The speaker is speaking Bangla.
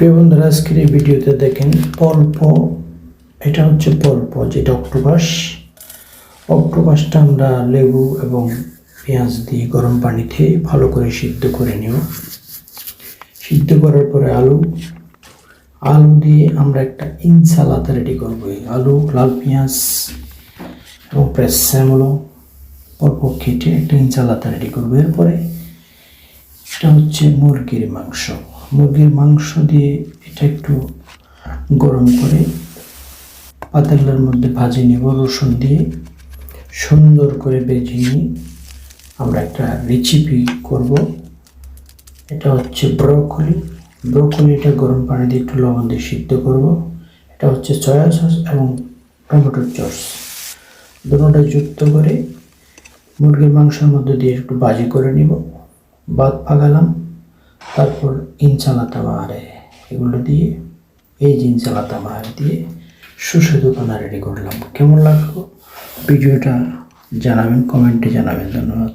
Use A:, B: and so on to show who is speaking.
A: প্রিয় বন্ধুরা, আজকের এই ভিডিওতে দেখেন পল্প, এটা হচ্ছে পল্প যেটা অক্টোপাস। অক্টোপাসটা আমরা লেবু এবং পেঁয়াজ দিয়ে গরম পানিতে ভালো করে সিদ্ধ করে নিব। সিদ্ধ করার পরে আলু আলু দিয়ে আমরা একটা ইনসালাদ রেডি করব। আলু, লাল পেঁয়াজ এবং প্রেসামলো অল্প কেটে একটা ইনসালাদ রেডি করব। এরপরে এটা হচ্ছে মুরগির মাংস। মুরগির মাংস দিয়ে এটা একটু গরম করে পাতাগুলোর মধ্যে ভাজি নেব, রসুন দিয়ে। সুন্দর করে বেজে নিয়ে আমরা একটা রেসিপি করব। এটা হচ্ছে ব্রকলি ব্রকলিটা গরম পানি দিয়ে একটু লবণ দিয়ে সিদ্ধ করব। এটা হচ্ছে সয়া সস এবং টমেটোর সস দুটোটা যুক্ত করে মুরগির মাংসের মধ্যে দিয়ে একটু বাজি করে নিব। বাদ পাগালাম তারপর ইনসালাতা মাহারে এগুলো দিয়ে, এই যে ইনসালাতা মারে দিয়ে সুস্বাদু খানা রেডি করলাম। কেমন লাগল? ভিডিওটা জানাবেন, কমেন্টে জানাবেন, ধন্যবাদ।